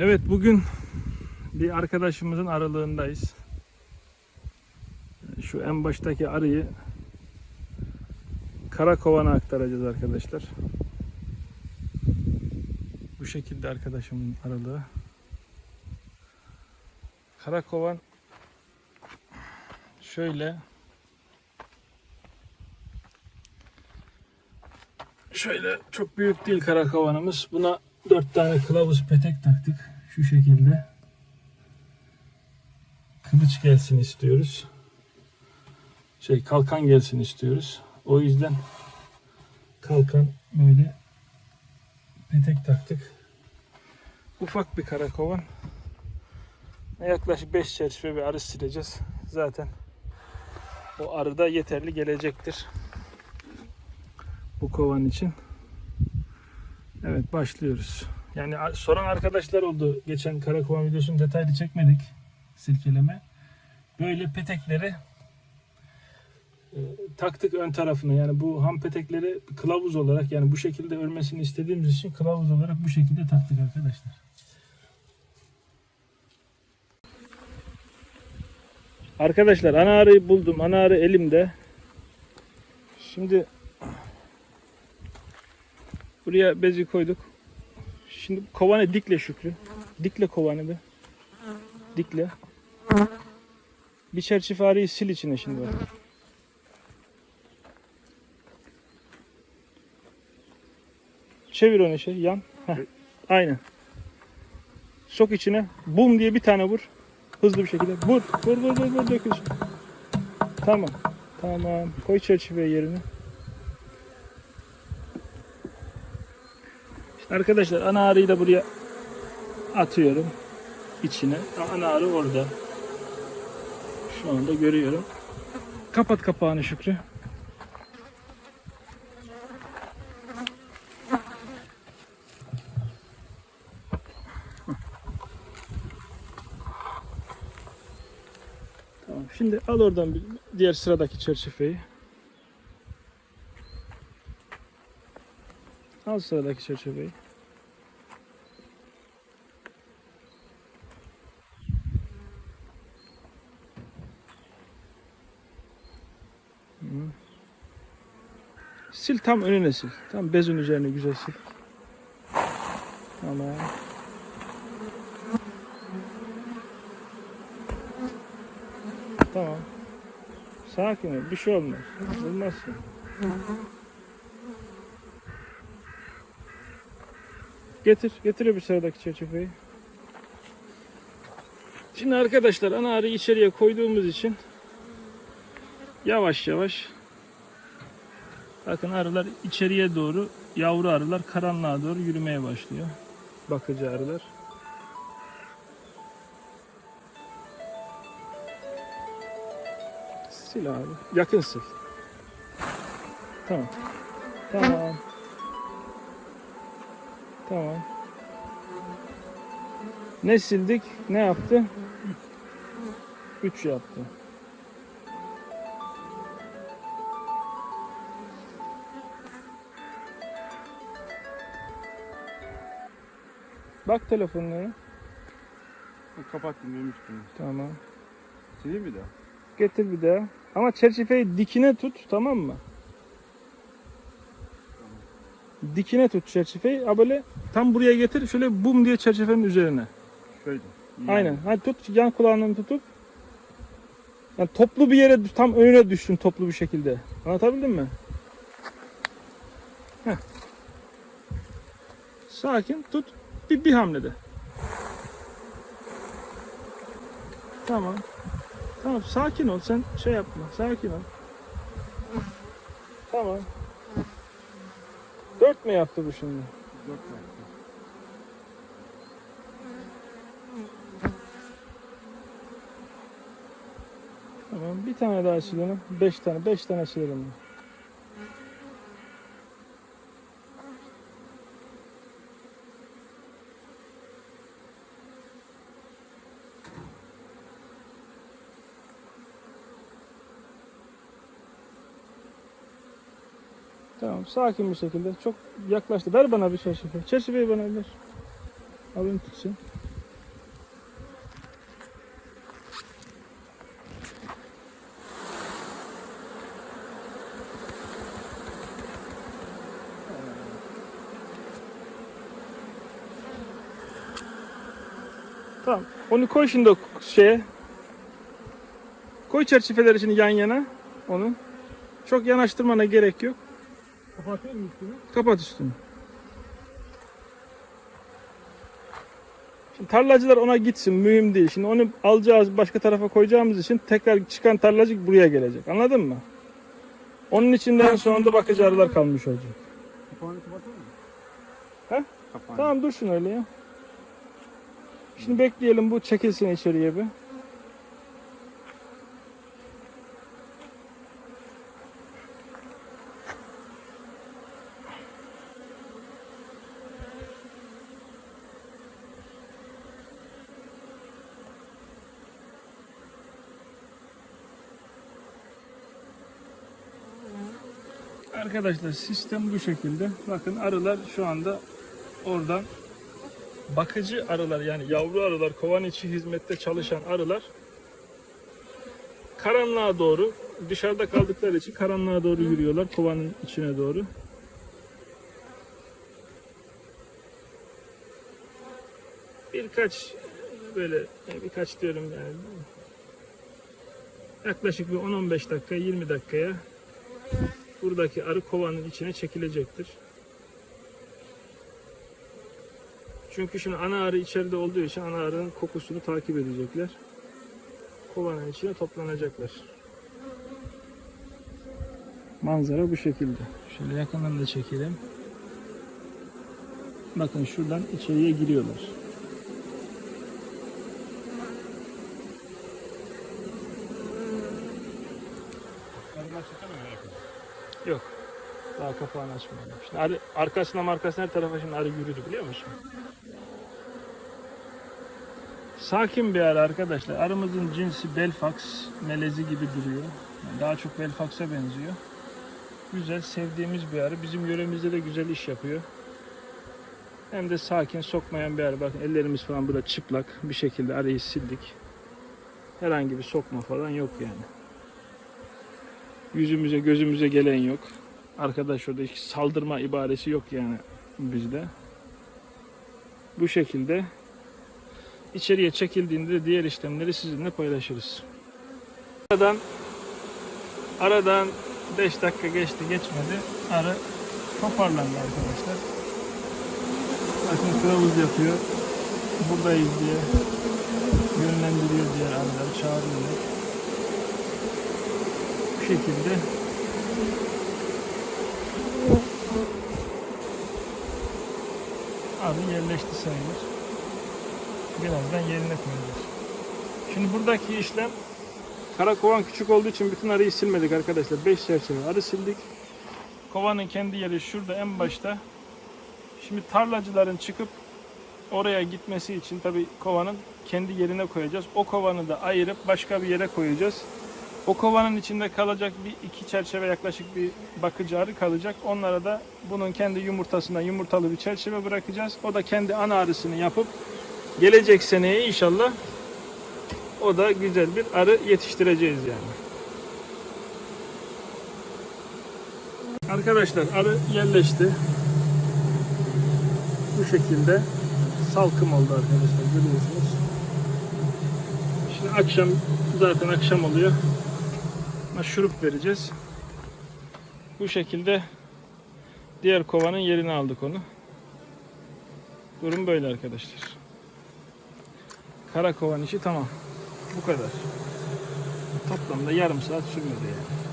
Evet bugün bir arkadaşımızın aralığındayız. Şu en baştaki arıyı Karakovana aktaracağız arkadaşlar. Bu şekilde arkadaşımın aralığı. Karakovan şöyle şöyle çok büyük değil karakovanımız. Buna dört tane kılavuz petek taktık. Şu şekilde. Kılıç gelsin istiyoruz. Şey kalkan gelsin istiyoruz. O yüzden kalkan böyle petek taktık. Ufak bir karakovan. Yaklaşık 5 çerçeve bir arı sileceğiz. Zaten o arı da yeterli gelecektir. Bu kovan için. Evet başlıyoruz. Yani soran arkadaşlar oldu. Geçen karakovan videosunu detaylı çekmedik. Silkeleme. Böyle petekleri e, taktık ön tarafına. Yani bu ham petekleri kılavuz olarak yani bu şekilde örmesini istediğimiz için kılavuz olarak bu şekilde taktık arkadaşlar. Arkadaşlar ana arıyı buldum. Ana arı elimde. Şimdi buraya bezi koyduk. Şimdi kovanı dikle Şükrü. Dikle kovanı bir. Dikle. Bir çerçeve arıyı sil içine şimdi bak. Çevir onu şey yan. Heh. Aynen. Sok içine. Bum diye bir tane vur. Hızlı bir şekilde. Vur. Vur vur vur vur dökülsün. Tamam. Tamam. Koy çerçeveyi yerine. Arkadaşlar ana arıyı da buraya atıyorum. içine. Ana arı orada. Şu anda görüyorum. Kapat kapağını Şükrü. Tamam. Şimdi al oradan bir diğer sıradaki çerçeveyi. Al sıradaki çerçeveyi. Sil tam önüne sil. Tam bezin üzerine güzel sil. Tamam. Tamam. Sakin ol. Bir şey olmaz. Olmazsın. Getir. Getir bir sıradaki çerçeveyi. Şimdi arkadaşlar ana arıyı içeriye koyduğumuz için yavaş yavaş bakın arılar içeriye doğru yavru arılar karanlığa doğru yürümeye başlıyor. Bakıcı arılar. Sil abi. Yakın sil. Tamam. Tamam. Tamam. Ne sildik? Ne yaptı? 3 yaptı. Bak telefonuna. Kapattım demiştim. Tamam. Sileyim bir daha. Getir bir daha. Ama çerçeveyi dikine tut tamam mı? Dikine tut çerçeveyi. Ha böyle tam buraya getir. Şöyle bum diye çerçevenin üzerine. Şöyle. Aynen. Hadi tut yan kulağından tutup. Yani toplu bir yere tam önüne düşsün toplu bir şekilde. Anlatabildim mi? Heh. Sakin tut. Bir, bir hamlede. Tamam. Tamam sakin ol sen şey yapma. Sakin ol. Tamam. Dört mü yaptı bu şimdi? Dört tane. Tamam bir tane daha silelim. Beş tane, beş tane silelim. Tamam sakin bir şekilde. Çok yaklaştı. Ver bana bir şey çerçeve. Çerçeveyi bana ver. Alayım tutsun. Tamam. Onu koy şimdi şeye. Koy çerçeveleri şimdi yan yana onu. Çok yanaştırmana gerek yok. Kapatıyor mu üstünü? Kapat üstünü. Şimdi tarlacılar ona gitsin mühim değil. Şimdi onu alacağız başka tarafa koyacağımız için tekrar çıkan tarlacı buraya gelecek. Anladın mı? Onun için de en sonunda bakıcı arılar kalmış olacak. Kapağını kapatıyor mu? He? Kapağını. Tamam dursun öyle ya. Şimdi bekleyelim bu çekilsin içeriye bir. Arkadaşlar sistem bu şekilde. Bakın arılar şu anda oradan bakıcı arılar yani yavru arılar kovan içi hizmette çalışan arılar karanlığa doğru dışarıda kaldıkları için karanlığa doğru yürüyorlar kovanın içine doğru. Birkaç böyle birkaç diyorum yani yaklaşık bir 10-15 dakika 20 dakikaya buradaki arı kovanın içine çekilecektir. Çünkü şimdi ana arı içeride olduğu için ana arının kokusunu takip edecekler. Kovanın içine toplanacaklar. Manzara bu şekilde. Şöyle yakından da çekelim. Bakın şuradan içeriye giriyorlar. Yok. Daha kapağını açmadım. Şimdi arı, arkasına markasına her tarafa şimdi arı yürüdü biliyor musun? Sakin bir arı arkadaşlar. Arımızın cinsi Belfax melezi gibi duruyor. Yani daha çok Belfax'a benziyor. Güzel, sevdiğimiz bir arı. Bizim yöremizde de güzel iş yapıyor. Hem de sakin, sokmayan bir arı. Bakın ellerimiz falan burada çıplak. Bir şekilde arıyı sildik. Herhangi bir sokma falan yok yani. Yüzümüze, gözümüze gelen yok. Arkadaş orada hiç saldırma ibaresi yok yani bizde. Bu şekilde içeriye çekildiğinde de diğer işlemleri sizinle paylaşırız. Aradan aradan 5 dakika geçti geçmedi. Arı toparlandı arkadaşlar. Bakın kılavuz yapıyor. Buradayız diye yönlendiriyor diğer arıları çağırıyor. Şekilde arı yerleşti sayılır. Birazdan yerine koyacağız. Şimdi buradaki işlem karakovan küçük olduğu için bütün arıyı silmedik arkadaşlar. 5 çerçeve arı sildik. Kovanın kendi yeri şurada en başta. Şimdi tarlacıların çıkıp oraya gitmesi için tabi kovanın kendi yerine koyacağız. O kovanı da ayırıp başka bir yere koyacağız. O kovanın içinde kalacak bir iki çerçeve yaklaşık bir bakıcı arı kalacak. Onlara da bunun kendi yumurtasından yumurtalı bir çerçeve bırakacağız. O da kendi ana arısını yapıp gelecek seneye inşallah o da güzel bir arı yetiştireceğiz yani. Arkadaşlar arı yerleşti. Bu şekilde salkım oldu arkadaşlar görüyorsunuz. Şimdi akşam zaten akşam oluyor. Şurup vereceğiz. Bu şekilde diğer kovanın yerine aldık onu. Durum böyle arkadaşlar. Kara kovan işi tamam. Bu kadar. Toplamda yarım saat sürmedi yani.